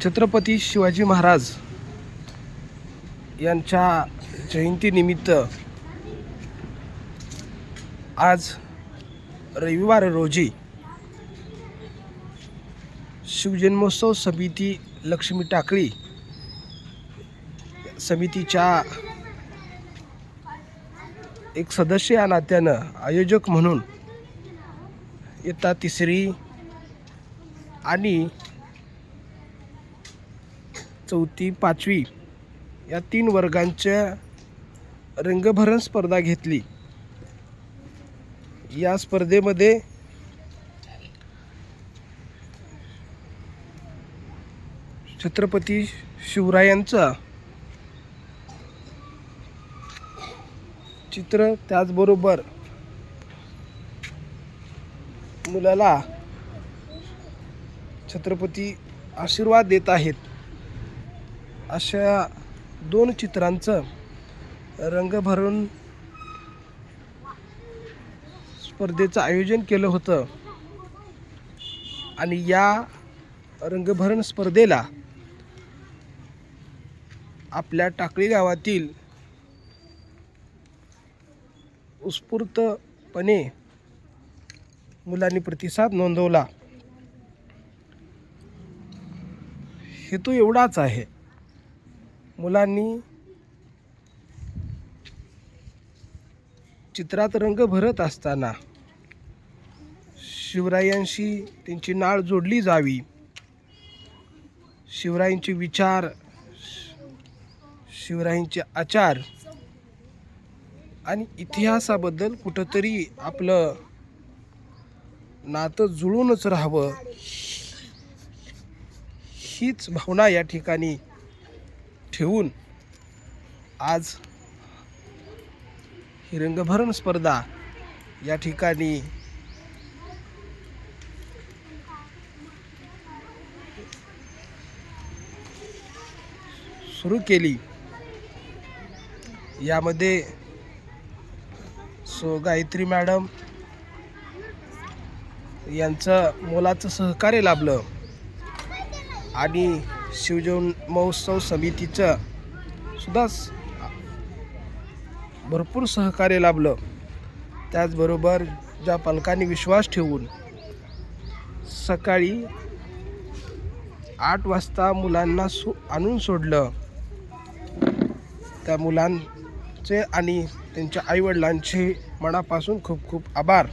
छत्रपती शिवाजी महाराज यांच्या जयंतीनिमित्त आज रविवार रोजी शिवजन्मोत्सव समिती लक्ष्मी टाकळी समितीच्या एक सदस्य या नात्यानं आयोजक म्हणून इयत्ता तिसरी आणि चौथी पाचवी या तीन वर्गांच्या रंगभरण स्पर्धा घेतली. या स्पर्धेमध्ये छत्रपती शिवरायांचा चित्र त्याचबरोबर मुलाला छत्रपती आशीर्वाद देत आहेत. अशा दोन चित्रांचं रंग भरून स्पर्धेचं आयोजन केलं होतं. आणि या रंगभरण स्पर्धेला आपल्या टाकळी गावातील उत्स्फूर्तपणे मुलांनी प्रतिसाद नोंदवला. हेतू एवढाच आहे. मुलांनी चित्रात रंग भरत असताना शिवरायांशी त्यांची नाळ जोडली जावी. शिवरायांचे विचार शिवरायांचे आचार आणि इतिहासाबद्दल कुठंतरी आपलं नातं जुळूनच राहावं. हीच भावना या ठिकाणी ठेवून आज ही रंगभरण स्पर्धा या ठिकाणी सुरू केली. यामध्ये सो गायत्री मॅडम यांचं मोलाचं सहकार्य लाभलं. आणि शिवजन महोत्सव समितीचं सुद्धा भरपूर सहकार्य लाभलं. त्याचबरोबर ज्या पालकांनी विश्वास ठेवून सकाळी आठ वाजता मुलांना सो आणून सोडलं. त्या मुलांचे आणि त्यांच्या आईवडिलांचे मनापासून खूप खूप आभार.